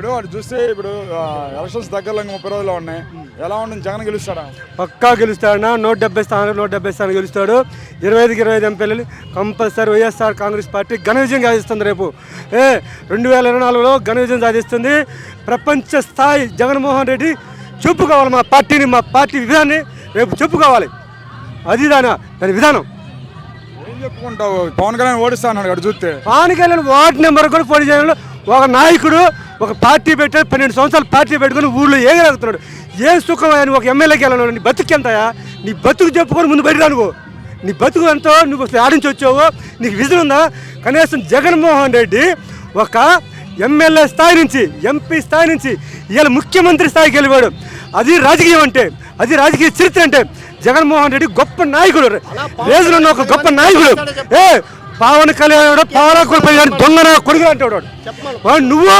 ఇప్పుడు వాడు చూస్తే ఇప్పుడు ఎలక్షన్స్ దగ్గరలో ఇంకా ముప్పై రోజులు ఉన్నాయి. ఎలా ఉంటుంది? జగన్ గెలుస్తాడా? పక్కా గెలుస్తాడన్నా నూట డెబ్బై స్థానాలు నూట డెబ్బై స్థానాలు గెలుస్తాడు. ఇరవై ఐదుకి ఇరవై ఐదు ఎంపీలు కంపల్సరీ వైఎస్ఆర్ కాంగ్రెస్ పార్టీ ఘన విజయం సాధిస్తుంది రేపు. ఏ రెండు వేల ఇరవై నాలుగులో ఘన విజయం సాధిస్తుంది. ప్రపంచ స్థాయి జగన్మోహన్ రెడ్డి చెప్పుకోవాలి మా పార్టీని మా పార్టీ విధానాన్ని రేపు చెప్పుకోవాలి అది దాని దాని విధానం. ఏం చెప్పుకుంటావు? పవన్ కళ్యాణ్ ఓడిస్తా అన్నాడు ఇక్కడ చూస్తే. పవన్ కళ్యాణ్ వార్డు నెంబర్ కూడా పోటీ చేయడంలో ఒక నాయకుడు ఒక పార్టీ పెట్టాడు పన్నెండు సంవత్సరాలు పార్టీ పెట్టుకుని ఊళ్ళో ఏగలుగుతున్నాడు ఏం సుఖం అని ఒక ఎమ్మెల్యేకి వెళ్ళను నీ బతుకు ఎంతయా నీ బతుకు చెప్పుకొని ముందు బయట నువ్వు. నీ బతుకు ఎంతో నువ్వు ఆడించి వచ్చావు. నీకు విజన్ ఉందా? కనీసం జగన్మోహన్ రెడ్డి ఒక ఎమ్మెల్యే స్థాయి నుంచి ఎంపీ స్థాయి నుంచి ఇవాళ ముఖ్యమంత్రి స్థాయికి వెళ్ళిపోయాడు. అది రాజకీయం అంటే అది రాజకీయ చరిత్ర అంటే జగన్మోహన్ రెడ్డి గొప్ప నాయకుడు. రేజులో ఉన్న ఒక గొప్ప నాయకుడు. ఏ పవన్ కళ్యాణ్ పవన్ కళ్యాణ్ దొంగన కొడుకు. వాడు నువ్వు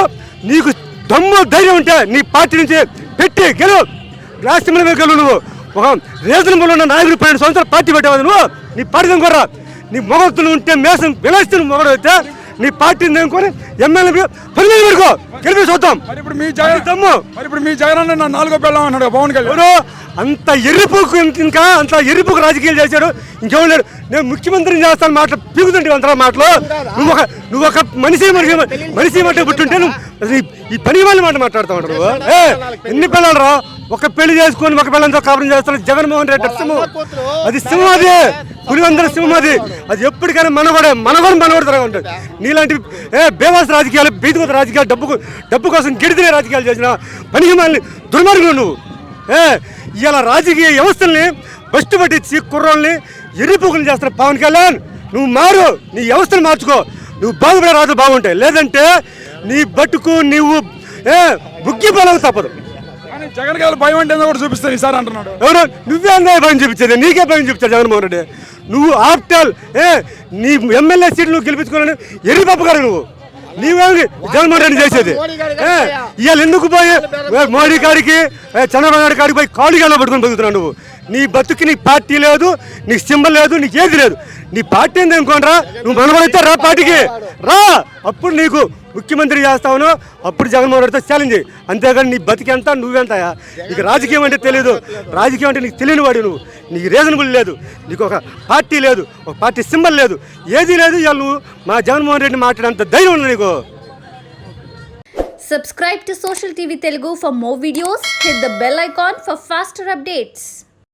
నీకు దమ్ము ధైర్యం ఉంటే నీ పార్టీ నుంచి పెట్టి గెలువు రాష్ట్రంలో మీద గెలువు నువ్వు. ఒక రీజనబుల్ ఉన్న నాయకుడు పన్నెండు సంవత్సరాలు పార్టీ పెట్టావు నువ్వు. నీ పార్టీ కూడా నీ మొగతులు ఉంటే మేసం విలాస్తున్న మొగడు అయితే నీ పార్టీని దేనుకొని ఎమ్మెల్యే పది మంది వరకు గెలిపి చూద్దాం. మరి ఇప్పుడు మీ జగన్ దమ్ము. మరి ఇప్పుడు మీ జగన్ అన్న నాలుగో పెళ్ళాం అన్నాడు పవన్ కళ్యాణ్. ఎవరు? అంత ఎర్రిపోకు ఇంకా అంత ఎర్రిపోకు రాజకీయాలు చేశాడు. ఇంకెవరు లేడు. నేను ముఖ్యమంత్రిని చేస్తాను మాటలు పీకుతుంటే అంత మాటలు. నువ్వు ఒక నువ్వు ఒక మనిషి మనిషి మనిషి మాట పుట్టుంటే నువ్వు ఈ- పని వాళ్ళ మాట మాట్లాడుతూ నువ్వు. ఏ ఎన్ని పిల్లలు రా ఒక పెళ్ళి చేసుకొని ఒక పిల్లలతో కాపురం చేస్తాను. జగన్మోహన్ రెడ్డి సింహం. అది సింహం అది. పులివందర సింహం అది అది ఎప్పటికైనా మనగడే మనవాడు మనగడతారా ఉంటుంది నీలాంటి ఏ బేవాస్ రాజకీయాలు బీదిగత రాజకీయాలు డబ్బు డబ్బు కోసం గిడిదినే రాజకీయాలు చేసిన పనికి దుర్మార్గులు నువ్వు. ఏ ఇలా రాజకీయ వ్యవస్థల్ని బస్టు పట్టించి కుర్రోల్ని ఎరిపోకులు చేస్తున్న పవన్ కళ్యాణ్ నువ్వు మారు నీ వ్యవస్థను మార్చుకో. నువ్వు బాగుపడే రాజు బాగుంటాయి. లేదంటే నీ బట్టుకు నీవు ఏ బుగ్గి బలం తప్పదు జగన్ గారు భయం అంటే కూడా చూపిస్తాను ఈసారి అంటున్నాడు. ఎవరో? నువ్వే అందా భయం చూపించేది. నీకే భయం చూపించాడు జగన్మోహన్ రెడ్డి. నువ్వు ఆప్టాల్ ఏ నీ ఎమ్మెల్యే సీట్లు నువ్వు గెలిపించుకోవాలని ఎర్రి పప్పు గారు నువ్వు. నీవేమి జగన్మోహన్ రెడ్డి చేసేది? ఇవాళ ఎందుకు పోయి మోడీ గారికి ఏ, చంద్రబాబు నాయుడు గారికి పోయి కాళీగాలో పట్టుకొని బతుకుతున్నావు నువ్వు? నీ బతుకి నీ పార్టీ లేదు నీకు సింబల్ లేదు నీకు ఏది లేదు. నీ పార్టీ ఏంది అనుకోనరా నువ్వు మనబడితే రా పార్టీకి. రా అప్పుడు నీకు ముఖ్యమంత్రి చేస్తావును అప్పుడు జగన్మోహన్ రెడ్డితో ఛాలెంజ్ అంతేగాని నీ బతికెంత నువ్వెంతయా నీకు రాజకీయం అంటే తెలియదు రాజకీయం అంటే నీకు తెలియని వాడు నువ్వు. నీకు రీజనబుల్ లేదు. నీకు ఒక పార్టీ లేదు. ఒక పార్టీ సింబల్ లేదు. ఏది లేదు ఇవాళ నువ్వు మా జగన్మోహన్ రెడ్డి మాట్లాడేంత ధైర్యం ఉంది నీకు. Subscribe to Social TV Telugu for more videos. Hit the bell icon for faster updates.